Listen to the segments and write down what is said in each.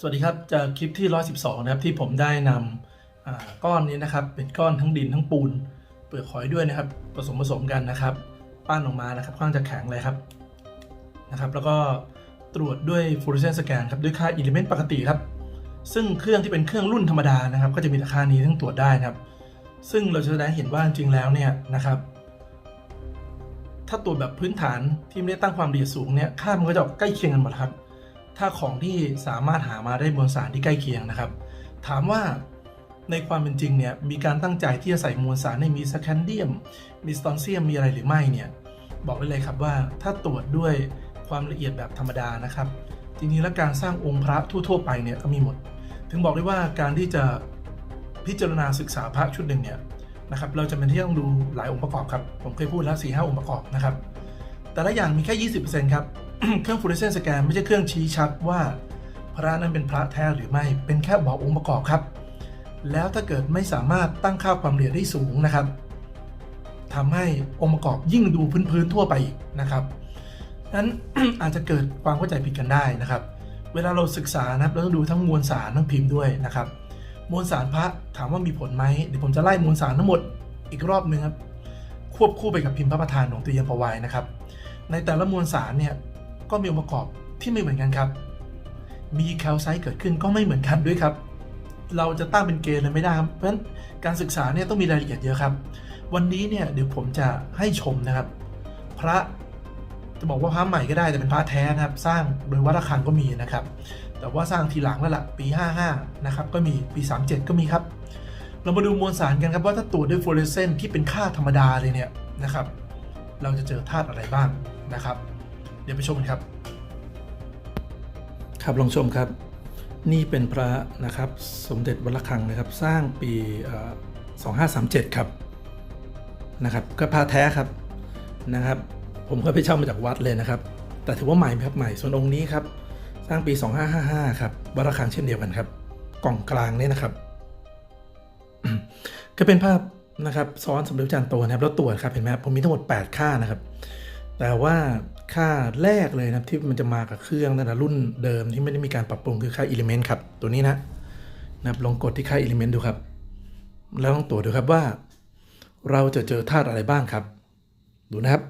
สวัสดีครับจากคลิปที่ 112 นะครับที่ผมได้นำอ่าก้อนนี้นะครับ เป็นก้อนทั้งดินทั้งปูน เปลือกหอยด้วยนะครับ ผสมผสมกันนะครับ ปั้นออกมานะครับค่อนข้างจะแข็งเลยครับนะครับ แล้วก็ตรวจด้วยฟลูออเรสเซนต์สแกนครับด้วยค่าอิเลเมนต์ปกติครับ ซึ่งเครื่องที่เป็นเครื่องรุ่นธรรมดานะครับ ก็จะมีแต่ค่านี้ทั้งตรวจได้นะครับ ซึ่งเราจะแสดงให้เห็นว่าจริงๆแล้วเนี่ยนะครับถ้าตรวจแบบพื้นฐานที่ไม่ได้ตั้งความละเอียดสูงเนี่ยค่ามันก็จะใกล้เคียงกันหมดครับ ถ้าของที่สามารถหามาได้มวลสารที่ใกล้เคียงนะครับ ถามว่าในความเป็นจริงเนี่ยมีการตั้งใจที่จะใส่มวลสารให้มีสแคนเดียม มีสตอนเซียมมีอะไรหรือไม่เนี่ยบอกได้เลยครับว่าถ้าตรวจด้วยความละเอียดแบบธรรมดานะครับจริงๆแล้วการสร้างองค์พระทั่ว ๆ ไปเนี่ยก็มีหมด ถึงบอกได้ว่าการที่จะพิจารณาศึกษาพระชุดหนึ่งเนี่ยนะครับเราจะเป็นที่ต้องดูหลายองค์ประกอบครับผมเคยพูดแล้ว4ีหองค์ประกอบนะครับแต่ละอย่างมีแค่ 20%ครับ เครื่องฟลูออเรสเซนต์สแกนไม่ใช่เครื่องชี้ชัดว่า พระนั้นเป็นพระแท้หรือไม่ เป็นแค่บอกองค์ประกอบครับ แล้วถ้าเกิดไม่สามารถตั้งค่าความละเอียดได้สูงนะครับทำให้องค์ประกอบยิ่งดูพื้นๆทั่วไปอีกนะครับนั้นอาจจะเกิดความเข้าใจผิดกันได้นะครับ เวลาเราศึกษานะครับเราต้องดูทั้งมวลสารทั้งพิมพ์ด้วยนะครับ มวลสารพระถามว่ามีผลไหมเดี๋ยวผมจะไล่มวลสารทั้งหมดอีกรอบนึงครับควบคู่ไปกับพิมพ์พระประธานของตียมพวายนะครับ ในแต่ละมวลสารเนี่ย ก็มีองค์ประกอบที่ไม่เหมือนกันครับ มีแคลไซต์เกิดขึ้นก็ไม่เหมือนกันด้วยครับ เราจะตั้งเป็นเกณฑ์เลยไม่ได้ครับ เพราะฉะนั้นการศึกษาเนี่ยต้องมีรายละเอียดเยอะครับ วันนี้เนี่ยเดี๋ยวผมจะให้ชมนะครับ พระจะบอกว่าพระใหม่ก็ได้แต่เป็นพระแท้นะครับ สร้างโดยวัดระฆังก็มีนะครับ แต่ว่าสร้างทีหลังแล้วล่ะปี 55 นะครับ ก็มีปี 37 ก็มีครับ เรามาดูมวลสารกันครับว่าถ้าตรวจด้วยฟลูออเรสเซนต์ที่เป็นค่าธรรมดาเลยเนี่ยนะครับ เราจะเจอธาตุอะไรบ้างนะครับ เดี๋ยวไปชมกันครับ ครับลองชมครับ นี่เป็นพระนะครับสมเด็จวัดระฆังนะครับ สร้างปีเอ่อ2537 ครับนะครับ ก็พระแท้ครับนะครับ ผมก็ไปเช่ามาจากวัดเลยนะครับ แต่ถือว่าใหม่ครับใหม่ส่วนองค์นี้ครับสร้างปี 2555 ครับวัดระฆังเช่นเดียวกันครับกล่องกลางเนี่ยนะครับ ก็เป็นภาพนะครับ ซ้อนสมเด็จจันโตนะครับแล้วตรวจครับเห็นไหมครับผมมีทั้งหมด 8 ค่านะครับ แต่ว่า ค่าแรกเลยนะครับที่มันจะมากับเครื่องนั่นะรุ่นเดิมที่ไม่ได้มีการปรับปรุงคือค่า element ครับ ตัวนี้นะนะครับลองกดที่ค่า element ดูครับ แล้วลองตรวจดูครับว่า เราจะเจอธาตุอะไรบ้างครับ ดูนะครับ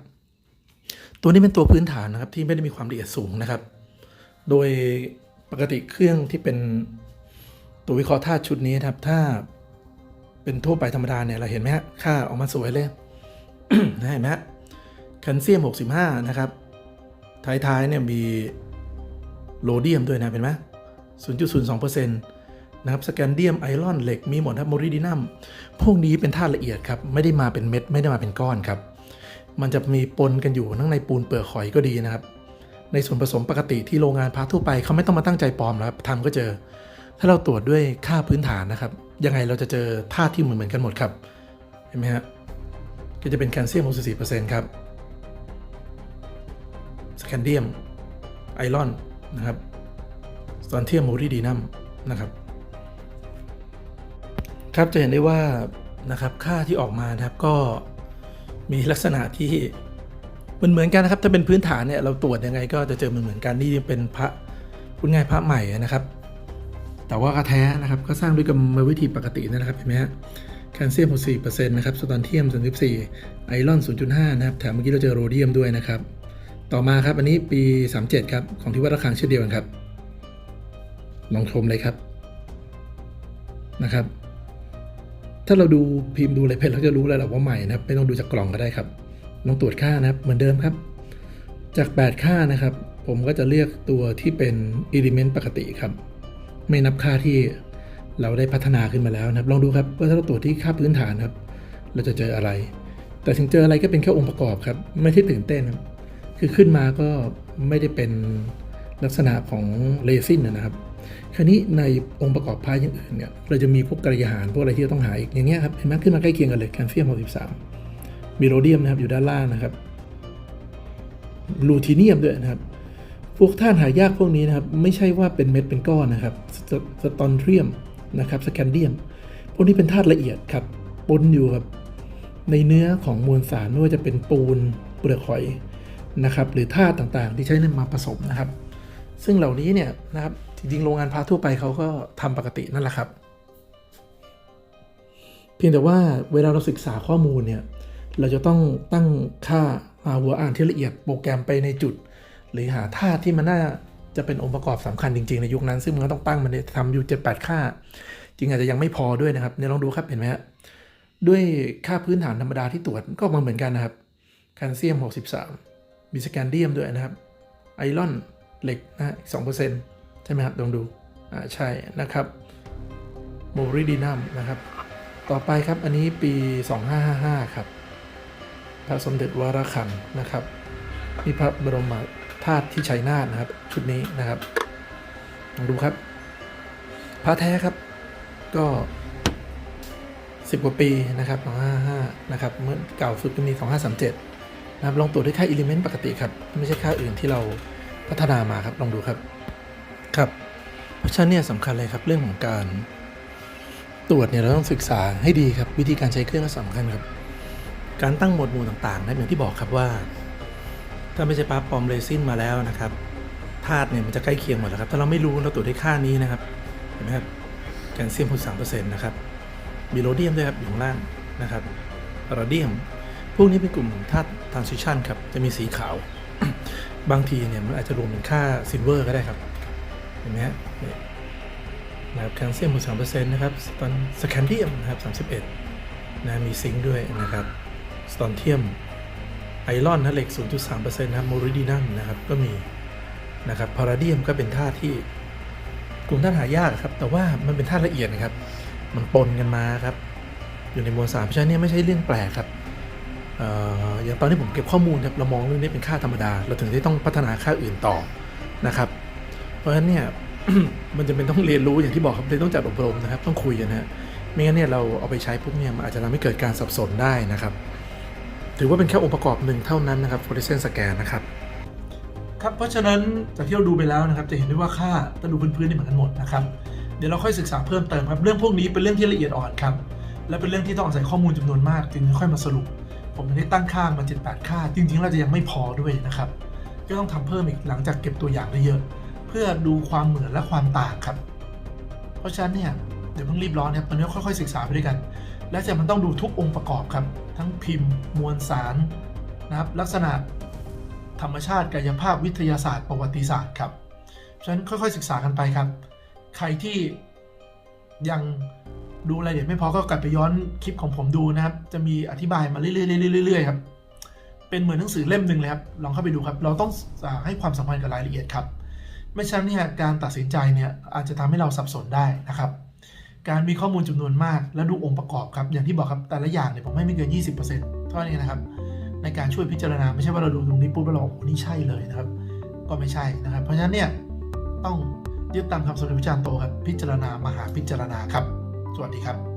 ตัวนี้เป็นตัวพื้นฐานนะครับที่ไม่ได้มีความละเอียดสูงนะครับ โดยปกติเครื่องที่เป็นตัววิเคราะห์ธาตุชุดนี้นะครับถ้าเป็นทั่วไปธรรมดาเนี่ยเราเห็นไหมฮะค่าออกมาสวยเลยนะเห็นไหมฮะแคลเซียม 65 นะครับ ท้ายๆเนี่ยมีโลเดียมด้วยนะเป็นไหม0.02%นะครับสแกนเดียมไอรอนเหล็กมีหมดครับโมริดินัมพวกนี้เป็นธาตุละเอียดครับ ไม่ได้มาเป็นเม็ดไม่ได้มาเป็นก้อนครับ มันจะมีปนกันอยู่ทั้งในปูนเปลือกหอยก็ดีนะครับ ในส่วนผสมปกติที่โรงงานพาทั่วไปเขาไม่ต้องมาตั้งใจปลอมแล้วครับทำก็เจอ ถ้าเราตรวจด้วยค่าพื้นฐานนะครับ ยังไงเราจะเจอธาตุที่เหมือนเหมือนกันหมดครับ เห็นไหมฮะก็จะเป็นแคลเซียม64%ครับ แคนเดียมไอรอนนะครับสตอนเทียมโมริดีนัมนะครับ ครับจะเห็นได้ว่านะครับค่าที่ออกมานะครับก็มีลักษณะที่มือนเหมือนกันนะครับถ้าเป็นพื้นฐานเนี่ยเราตรวจยังไงก็จะเจอเหมือนเหมือนกันนี่เป็นพระพูดง่ายพระใหม่นะครับ แต่ว่ากระแท้นะครับก็สร้างด้วยกรรมวิธีปกตินะครับเห็นไหมฮะแคลเซียม64%นะครับสตอนเทียม34ไอรอน 0.5 นะครับแถมเมื่อกี้เราเจอโรเดียมด้วยนะครับ ต่อมาครับอันนี้ปี 37 ครับ ของที่วัดระฆังเช่นเดียวกันครับ ลองชมเลยครับนะครับ ถ้าเราดูพิมพ์ดูอะไรเพจเราจะรู้แล้วแหละว่าใหม่นะครับ ไม่ต้องดูจากกล่องก็ได้ครับลองตรวจค่านะครับ เหมือนเดิมครับ จาก 8 ค่านะครับ ผมก็จะเลือกตัวที่เป็น element ปกติครับ ไม่นับค่าที่เราได้พัฒนาขึ้นมาแล้วนะครับ ลองดูครับว่าถ้าเราตรวจที่ค่าพื้นฐานครับ เราจะเจออะไร แต่ถึงเจออะไรก็เป็นแค่องค์ประกอบครับ ไม่ใช่ตื่นเต้นครับ คือขึ้นมาก็ไม่ได้เป็นลักษณะของเรซินนะครับ คราวนี้ในองค์ประกอบพายอย่างอื่นเนี่ยเราจะมีพวกกระยาหารพวกอะไรที่ต้องหาอีกอย่างเงี้ยครับเห็นไหมขึ้นมาใกล้เคียงกันเลยแคลเซียม63มีโรเดียมนะครับอยู่ด้านล่างนะครับลูทีเนียมด้วยนะครับ พวกธาตุหายากพวกนี้นะครับ ไม่ใช่ว่าเป็นเม็ดเป็นก้อนนะครับสสตอนเทียมนะครับสแคนเดียม พวกนี้เป็นธาตุละเอียดครับปนอยู่ครับในเนื้อของมวลสารไม่ว่าจะเป็นปูนเปลือกหอย นะครับหรือธาตุต่างๆ ที่ใช้นมาผสมนะครับ ซึ่งเหล่านี้เนี่ยนะครับจริงๆโรงงานพระทั่วไปเขาก็ทำปกตินั่นแหละครับ เพียงแต่ว่าเวลาเราศึกษาข้อมูลเนี่ยเราจะต้องตั้งค่าหาหัวอ่านที่ละเอียดโปรแกรมไปในจุด หรือหาธาตุที่มันน่าจะเป็นองค์ประกอบสำคัญจริงๆ ในยุคนั้น ซึ่งมันก็ต้องตั้งมันทำอยู่เจ็ดแปดค่า จริงอาจจะยังไม่พอด้วยนะครับเนี่ยลองดูครับเห็นไหมฮะด้วยค่าพื้นฐานธรรมดาที่ตรวจก็มาเหมือนกันนะครับแคลเซียม 63 มีสแกนเดียมด้วยนะครับ ไอรอนเหล็กนะสองเปอร์เซ็นต์ใช่ไหมครับลองดูอ่าใช่นะครับโมริดีนัมนะครับ ต่อไปครับอันนี้ปี 2555 ครับ พระสมเด็จวรคังนะครับนี่พระบรมธาตุที่ชัยนาทนะครับ ชุดนี้นะครับลองดูครับ พระแท้ครับก็ 10 กว่าปีนะครับ 255 นะครับ เมื่อเก่าสุดก็มี 2537 นะครับลองตรวจด้วยค่าอิเลเมนต์ปกติครับ ไม่ใช่ค่าอื่นที่เราพัฒนามาครับ ลองดูครับครับ เพราะฉะนั้นเนี่ยสำคัญเลยครับเรื่องของการตรวจเนี่ยเราต้องศึกษาให้ดีครับ วิธีการใช้เครื่องก็สำคัญครับ การตั้งหมวดหมู่ต่างๆนะอย่างที่บอกครับว่า ถ้าไม่ใช่ปั๊บปอมเรซินมาแล้วนะครับธาตุเนี่ยมันจะใกล้เคียงหมดแล้วครับ ถ้าเราไม่รู้เราตรวจได้ค่านี้นะครับ เห็นไหมครับแคลเซียมสามเปอร์เซ็นต์นะครับ มีโรเดียมด้วยครับอยู่ข้างล่างนะครับรเดียม พวกนี้เป็นกลุ่มธาตุทรานซิชันครับ จะมีสีขาว บางทีเนี่ยมันอาจจะรวมเป็นค่าซิลเวอร์ก็ได้ครับ เห็นไหมฮะนะครับแคลเซียมสามเปอร์เซ็นต์นะครับสตอนสแคนเดียมนะครับสามสิบเอ็ดนะมีซิงค์ด้วยนะครับสตอนเทียมไอรอนนะเหล็ก 0.3%นะครับโมริดีนัมนะครับก็มีนะครับพาราเดียมก็เป็นธาตุที่กลุ่มธาตุหายากครับ แต่ว่ามันเป็นธาตุละเอียดนะครับ มันปนกันมาครับ อยู่ในมวลสารเพราะฉะนั้นเนี่ยไม่ใช่เรื่องแปลกครับ อย่างตอนที่ผมเก็บข้อมูลเรามองเรื่องนี้เป็นค่าธรรมดา เราถึงได้ต้องพัฒนาค่าอื่นต่อนะครับ เพราะฉะนั้นเนี่ยมันจะเป็นต้องเรียนรู้อย่างที่บอกครับเลยต้องจัดอบรมนะครับ ต้องคุยกันนะฮะไม่งั้นเนี่ยเราเอาไปใช้ปุ๊บเนี่ยมันอาจจะทำให้เกิดการสับสนได้นะครับ ถือว่าเป็นแค่องค์ประกอบหนึ่งเท่านั้นนะครับ fluorescent scan นะครับครับเพราะฉะนั้นจากที่เราดูไปแล้วนะครับ จะเห็นได้ว่าค่าถ้าดูพื้นๆนี่เหมือนกันหมดนะครับเดี๋ยวเราค่อยศึกษาเพิ่มเติมครับเรื่องพวกนี้เป็นเรื่องที่ละเอียดอ่อนครับและเป็นเรื่องที่ต้องอาศัยข้อมูลจำนวนมากจึงค่อยมาสรุป ผมไม่ได้ตั้งค่ามา 7 8 ค่า จริง ๆ เราจะยังไม่พอด้วยนะครับ ก็ต้องทำเพิ่มอีกหลังจากเก็บตัวอย่างได้เยอะ เพื่อดูความเหมือนและความต่างครับ เพราะฉะนั้นเนี่ยเดี๋ยวเพิ่งรีบร้อนนะครับตอนนี้ค่อยๆศึกษาไปด้วยกัน และจะมันต้องดูทุกองค์ประกอบครับ ทั้งพิมพ์ มวลสารนะครับ ลักษณะธรรมชาติกายภาพวิทยาศาสตร์ประวัติศาสตร์ครับฉะนั้นค่อยๆศึกษากันไปครับ ใครที่ยัง ดูรายละเอียดไม่พอก็กลับไปย้อนคลิปของผมดูนะครับ จะมีอธิบายมาเรื่อยๆเรื่อยๆครับ เป็นเหมือนหนังสือเล่มหนึ่งเลยครับ ลองเข้าไปดูครับ เราต้องให้ความสำคัญกับรายละเอียดครับ ไม่เช่นนั้นเนี่ยการตัดสินใจเนี่ยอาจจะทำให้เราสับสนได้นะครับ การมีข้อมูลจำนวนมาก และดูองค์ประกอบครับ อย่างที่บอกครับ แต่ละอย่างเนี่ยผมให้ไม่เกิน 20%เท่านี้นะครับ ในการช่วยพิจารณาไม่ใช่ว่าเราดูตรงนี้ปุ๊บแล้วเราบอกโอ้นี่ใช่เลยนะครับ ก็ไม่ใช่นะครับ เพราะฉะนั้นเนี่ยต้องยึดตามคำสอนของอาจารย์โตครับ พิจารณามหาพิจารณาครับ สวัสดีครับ